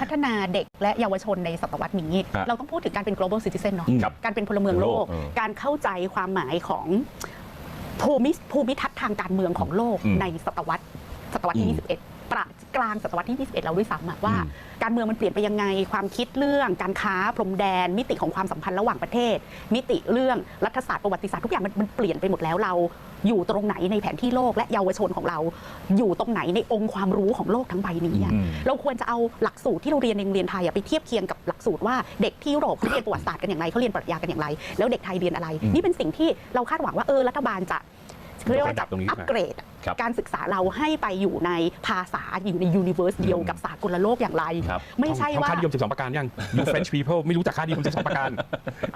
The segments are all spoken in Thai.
พัฒนาเด็กและเยาวชนในศตวรรษนี้ครับเราต้องพูดถึงการเป็น global citizen เนาะ ครับการเป็นพลเมืองโลกโลกเออการเข้าใจความหมายของภูมิภูมิทัศน์ทางการเมืองของโลกอืมในศตวรรษศตวรรษอืที่ ม21 ประกลางศตวรรษที่ 21 เราด้วยซ้ำอะว่า อืม การเมืองมันเปลี่ยนไปยังไง ความคิดเรื่องการค้าพรมแดน มิติของความสัมพันธ์ระหว่างประเทศ มิติเรื่องรัฐศาสตร์ประวัติศาสตร์ทุกอย่างมันมันเปลี่ยนไปหมดแล้วเรา อยู่ตรงไหนในแผนที่โลกและเยาวชนของเรา อยู่ตรงไหนในองค์ความรู้ของโลกทั้งใบนี้อะอืมเราควรจะเอาหลักสูตรที่เราเรียนในโรงเรียนไทยอะไปเทียบเคียงกับหลักสูตรว่าเด็กที่ยุโรปเขาเรียนประวัติศาสตร์กันอย่างไรเขาเรียนปรัชญากันอย่างไร แล้วเด็กไทยเรียนอะไรอืมนี่เป็นสิ่งที่เราคาดหวังว่าเออรัฐบาลจะเรียกว่าระดัจะบตรงนี้อัปเกรดอะครับ การศึกษาเราให้ไปอยู่ในภาษาอยู่ในยูนิเวอร์สเดียวกับสากลโลกอย่างไรครับไม่ใช่ท่องว่าค่านิยม 12 ประการยัง you French people ไม่รู้จักค่านิยม 12 ประการ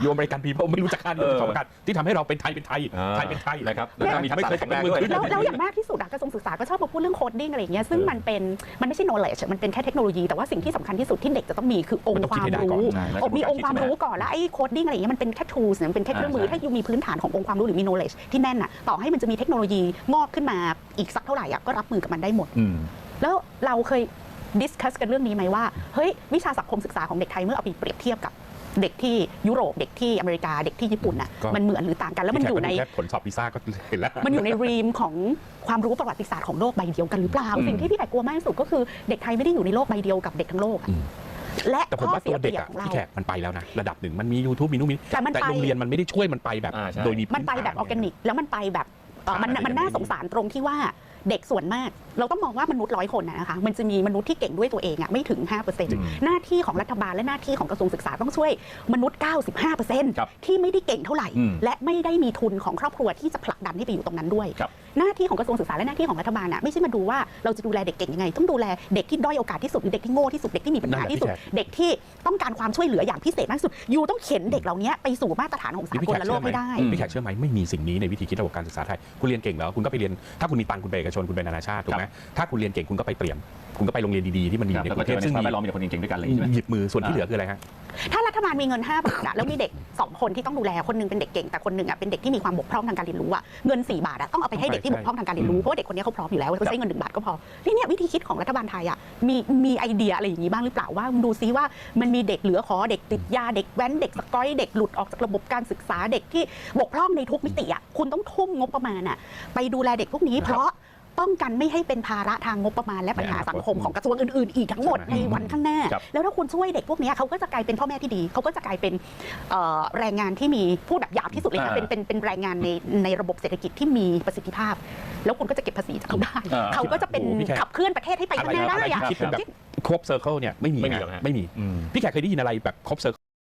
ยูอเมริกัน people ไม่รู้จักค่านิยม 12 ประการที่ทำให้เราเป็นไทยเป็นไทยอ่าไทยเป็นไทยนะครับแล้วก็มีทักษะไม่เคยแข็งแรงเป็นเมืองด้วยขึ้นแล้วแล้วอย่างมากที่สุดอะกระทรวงศึกษาก็ชอบมาพูดเรื่องโคดดิ้งอะไรอย่างเงี้ยซึ่งเออมันเป็นมันไม่ใช่ knowledge อะมันเป็นแค่เทคโนโลยีแต่ว่าสิ่งที่สำคัญที่สุดที่เด็กจะต้องมีคือองมันค์ต้องคคิดวามให้ได้ก่อนรู้ใช่แล้วอกมีกระบวนการองค์ความคิดใช่ไหมรู้ก่อนแล้วไอ้โคดดิ้งอะไรอย่างเงี้ยมันเป็นแค่ tools เนี่ยมันเป็นแค่เครื่องมืออ่าถ้ายูมีพื้นฐานขององค์ความรู้หรือมี knowledge ที่แน่นอะต่อให้มันจะมีเทคโนโลยีงอกขึ้นมาอีกสักเท่าไหร่อะก็รับมือกับมันได้หมดอืมแล้วเราเคยดิสคัสกันเรื่องนี้ไหมว่าเฮ้ยวิชาสังคมศึกษาของเด็กไทยเมื่อเอาไปเปรียบเทียบกับเด็กที่ยุโรปเด็กที่อเมริกาเด็กที่ญี่ปุ่นน่ะก็มันเหมือนหรือต่างกันแล้วมันอยู่ในแค่ผลสอบพิซซ่าก็เห็นแล้วมันอยู่ในรีมของความรู้ประวัติศาสตร์ของโลกใบเดียวกันหรือเปล่าอืมสิ่งที่พี่แขกกลัวมากที่สุดก็คือเด็กไทยไม่ได้อยู่ในโลกใบเดียวกับเด็กทั้งโลกอะอืมและแต่ผมข้อว่าเสีตัยวเปเด็กรียบอะของเราพี่แขกมันไปแล้วนะ ระดับหนึ่งมันมี YouTube มีนู่นมีนี่แต่มันไปโรงเรียนมันไม่ได้ช่วยมันไปแบบอ่าใช่โดยมีมันไปแบบออร์แกนิกแล้วมันไปแบบเอ่อ มันมันน่าสงสารตรงที่ว่าเด็กส่วนมากเราต้องมองว่ามนุษย์ร้อยคนนะนะคะมันจะมีมนุษย์ที่เก่งด้วยตัวเองอะไม่ถึง 5%หน้าที่ของรัฐบาลและหน้าที่ของกระทรวงศึกษาต้องช่วยมนุษย์ 95%ครับที่ไม่ได้เก่งเท่าไหร่อืมและไม่ได้มีทุนของครอบครัวที่จะผลักดันให้ไปอยู่ตรงนั้นด้วยครับหน้าที่ของกระทรวงศึกษาและหน้าที่ของรัฐบาลอะไม่ใช่มาดูว่าเราจะดูแลเด็กเก่งยังไง ต้องดูแลเด็กที่ด้อยโอกาสที่สุดหรือเด็กที่โง่ที่สุดเด็กที่มีปัญหาที่สุด เด็กที่ต้องการความช่วยเหลืออย่างพิเศษมากที่สุดยูต้องเข็นเด็กเหล่านี้ไปสู่มาตรฐานของสาพี่กแขลกโลเชื่อกไหมไม่ได้พี่แขกเชื่อไหมไม่มีสิ่งนี้ในวิธีคิดระบบการศึกษาไทยคุณเรียนเก่งแล้วคุณก็ไปเรียนถ้าคุณมีตังค์คุณไปเอกชนคุณไปนานาชาติถูกไหมถ้าคุณเรียนเก่งคุณก็ไปเตรียม คุณก็ไปโรงเรียนดีๆที่มันมีครับในแล้วกก็รุงเจเทอพในซึ่งสภาพมีแวดล้อมมีแต่คนเก่งๆด้วยกันเลยใช่ไหมหยิบมือส่วนที่เหลือคืออะไรฮะถ้ารัฐบาลมีเงิน5บาทอะแล้วมีเด็ก 2 คนที่ต้องดูแลคนหนึงเป็นเด็กเก่งแต่คนหนึ่งอะเป็นเด็กที่มีความบกพร่องทางการเรียนรู้อะเงิน 4 บาทอะต้องเอาไปให้เด็กที่ใช่บกพร่องทางการเรียนรู้เพราะว่าเด็กคนนี้เขาพร้อมอยู่แล้วเขาใช้เงินหนึ่งบาทก็พอนี่เนี่ยวิธีคิดของรัฐบาลไทยอะมีมีไอเดียอะไรอย่างนี้บ้างหรือเปล่าว่าดูซิว่ามันมีเด็กเหลือขอเด็กติดยาเด็กแว้นเด็กสกอยเด็กหลุดออกจากระบบการศึกษาเด็กที่บกพร่องในทุกมิติอะคุณต้องทุ่มงบประมาณอะไปดูแลเด็กพวกนี้เพราะ ป้องกันไม่ให้เป็นภาระทางงบประมาณและปัญหาสังคมของกระทรวงอื่นๆ อีกทั้งหมดในวันข้างหน้าครับแล้วถ้าคุณช่วยเด็กพวกเนี้ยเขาก็จะกลายเป็นพ่อแม่ที่ดี เขาก็จะกลายเป็นเอ่อแรงงานที่มีพูดแบบหยาบที่สุดเลยนะอ่าเป็นเป็นเป็นแรงงานในในระบบเศรษฐกิจที่มีประสิทธิภาพ แล้วคุณก็จะเก็บภาษีจากเขาได้อ่าเขาก็จะเป็นโอ้โหพี่แขกขับเคลื่อนประเทศให้ไปอะไรข้างหน้าอะไรได้ที่อะคิดเป็นแบบครบเซอร์เคิลเนี่ยไม่มีไม่มีฮะหรอกฮะไม่มีอืมพี่แขกเคยได้ยินอะไรแบบครบเซอร์